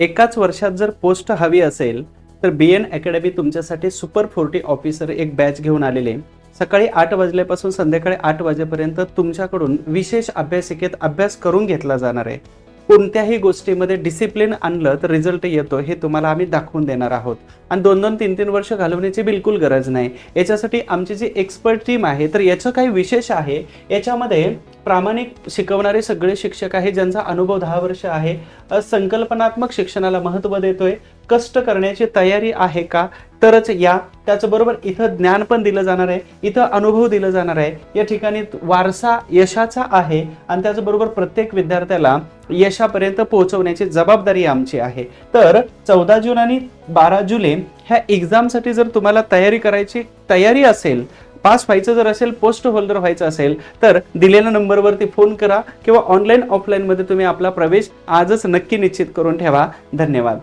एकाच वर्षात जर पोस्ट हवी असेल तर बी एन अकॅडमी तुमच्यासाठी सुपर फोर्टी ऑफिसर एक बॅच घेऊन आलेले. सकाळी आठ वाजल्यापासून संध्याकाळी आठ वाजेपर्यंत तुमच्याकडून विशेष अभ्यासिकेत अभ्यास करून घेतला जाणार आहे. कोणत्याही गोष्टीमध्ये डिसिप्लिन आणलं तर रिझल्ट येतो हे तुम्हाला आम्ही दाखवून देणार आहोत. आणि दोन दोन तीन तीन वर्ष घालवण्याची बिलकुल गरज नाही. याच्यासाठी आमची जी एक्सपर्ट टीम आहे तर याचं काही विशेष आहे. याच्यामध्ये प्रामाणिक शिकवणारे सगळे शिक्षक आहे ज्यांचा अनुभव दहा वर्ष आहे. संकल्पनात्मक शिक्षणाला महत्त्व देतोय. कष्ट करण्याची तयारी आहे का? तरच या. त्याचबरोबर इथं ज्ञान पण दिलं जाणार आहे. इथं अनुभव दिलं जाणार आहे. या ठिकाणी वारसा यशाचा आहे आणि त्याचबरोबर प्रत्येक विद्यार्थ्याला यशापर्यंत पोहोचवण्याची जबाबदारी आमची आहे. तर चौदा जून आणि बारा जुलै ह्या एक्झामसाठी जर तुम्हाला तयारी करायची तयारी असेल पास व्हायचं जर असेल पोस्ट होल्डर व्हायचं असेल तर दिलेल्या नंबरवरती फोन करा किंवा ऑनलाईन ऑफलाईनमध्ये तुम्ही आपला प्रवेश आजच नक्की निश्चित करून ठेवा. धन्यवाद.